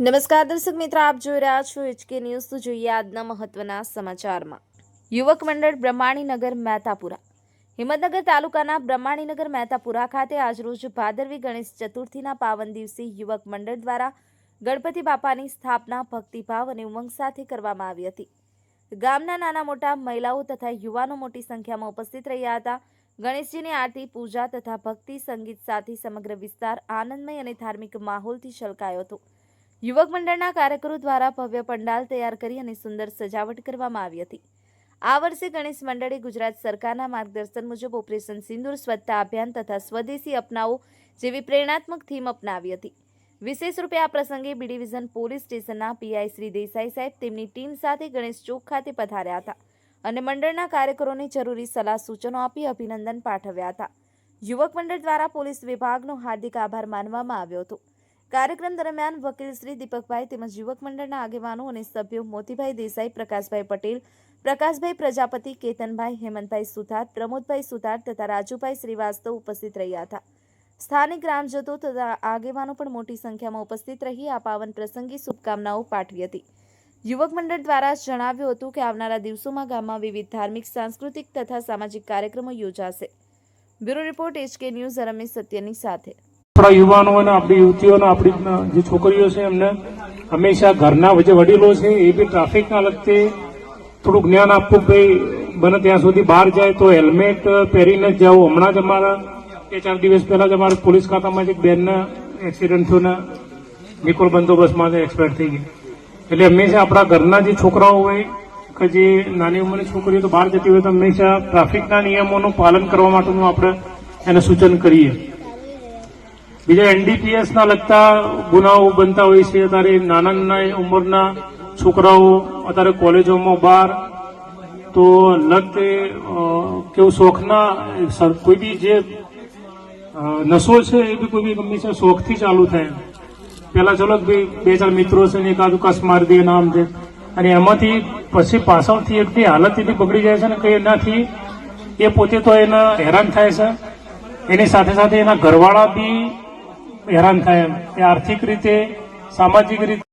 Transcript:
નમસ્કાર દર્શક મિત્રો, આપ જોઈ રહ્યા છો એચકે ન્યૂઝ. તો જોઈએ આજના મહત્વના સમાચારમાં. યુવક મંડળ બ્રહ્માણીનગર મહેતાપુરા. હિંમતનગર તાલુકાના બ્રહ્માણીનગર મહેતાપુરા ખાતે આજરોજ ભાદરવી ગણેશ ચતુર્થીના પાવન દિવસે યુવક મંડળ દ્વારા ગણપતિ બાપાની સ્થાપના ભક્તિભાવ અને ઉમંગ સાથે કરવામાં આવી હતી. ગામના નાના મોટા મહિલાઓ તથા યુવાનો મોટી સંખ્યામાં ઉપસ્થિત રહ્યા હતા. ગણેશજીની આરતી, પૂજા તથા ભક્તિ, સંગીત સાથે સમગ્ર વિસ્તાર આનંદમય અને ધાર્મિક માહોલથી છલકાયો હતો. યુવક મંડળના કાર્યકરો દ્વારા ભવ્ય પંડાલ તૈયાર કરી અને સુંદર સજાવટ કરવામાં આવી હતી. આ વર્ષે ગણેશ મંડળે ગુજરાત સરકારના માર્ગદર્શન મુજબ ઓપરેશન સિંદૂર, સ્વચ્છતા અભિયાન તથા સ્વદેશી અપનાવો જેવી પ્રેરણાત્મક થીમ અપનાવી હતી. વિશેષ રૂપે આ પ્રસંગે બી ડિવિઝન પોલીસ સ્ટેશનના પીઆઈ શ્રી દેસાઈ સાહેબ તેમની ટીમ સાથે ગણેશ ચોક ખાતે પધાર્યા હતા અને મંડળના કાર્યકરોને જરૂરી સલાહ સૂચનો આપી અભિનંદન પાઠવ્યા હતા. યુવક મંડળ દ્વારા પોલીસ વિભાગનો હાર્દિક આભાર માનવામાં આવ્યો હતો. કાર્યક્રમ દરમિયાન વકીલ શ્રી દીપકભાઈ તેમજ યુવક મંડળના આગેવાનો અને સભ્યો મોતીભાઈ દેસાઈ, પ્રકાશભાઈ પટેલ, પ્રકાશભાઈ પ્રજાપતિ, કેતનભાઈ હેમંતભાઈ સુથાર, પ્રમોદભાઈ સુથાર તથા રાજુભાઈ શ્રીવાસ્તવ ઉપસ્થિત રહ્યા હતા. સ્થાનિક ગ્રામજનો તથા આગેવાનો પણ મોટી સંખ્યામાં ઉપસ્થિત રહી આ પાવન પ્રસંગે શુભકામનાઓ પાઠવી હતી. યુવક મંડળ દ્વારા જણાવ્યું હતું કે આવનારા દિવસોમાં ગામમાં વિવિધ ધાર્મિક, સાંસ્કૃતિક તથા સામાજિક કાર્યક્રમો યોજાશે. Bureau report HK news Ramesh સત્યની સાથે. આપણા યુવાનો અને આપણી યુવતીઓને આપણી જે છોકરીઓ છે એમને હંમેશા ઘરના જે વડીલો છે એ બી ટ્રાફિકના લગતે થોડું જ્ઞાન આપવું ભાઈ બને ત્યાં સુધી બહાર જાય તો હેલ્મેટ પહેરીને જ જવું હમણાં જ અમારા બે ચાર દિવસ પહેલા જ અમારા પોલીસ ખાતામાં જ એક બેનના એક્સિડન્ટ થયો ને નિકોલ બંદોબસ્તમાં એક્સપાયર થઈ ગઈ એટલે હંમેશા આપણા ઘરના જે છોકરાઓ હોય કે જે નાની ઉંમરની છોકરીઓ તો બહાર જતી હોય તો હંમેશા ટ્રાફિકના નિયમોનું પાલન કરવા માટેનું આપણે એને સૂચન કરીએ. બીજા એનડીપીએસના લગતા ગુનાઓ બનતા હોય છે. અત્યારે નાના નાના ઉંમરના છોકરાઓ અત્યારે કોલેજોમાં બહાર. તો લગતે કેવું શોખના કોઈ બી જે નશો છે એ બી કોઈ બી હંમેશા શોખથી ચાલુ થાય. પહેલાં ચલો બે ચાર મિત્રો છે ને એકાદું કસ મારી દે નામ છે અને એમાંથી પછી પાછળથી એકની હાલત એટલી બગડી જાય છે ને કે એનાથી એ પોતે તો એના હેરાન થાય છે. એની સાથે સાથે એના ઘરવાળા બી હેરાન થાય એમ. એ આર્થિક રીતે સામાજિક રીતે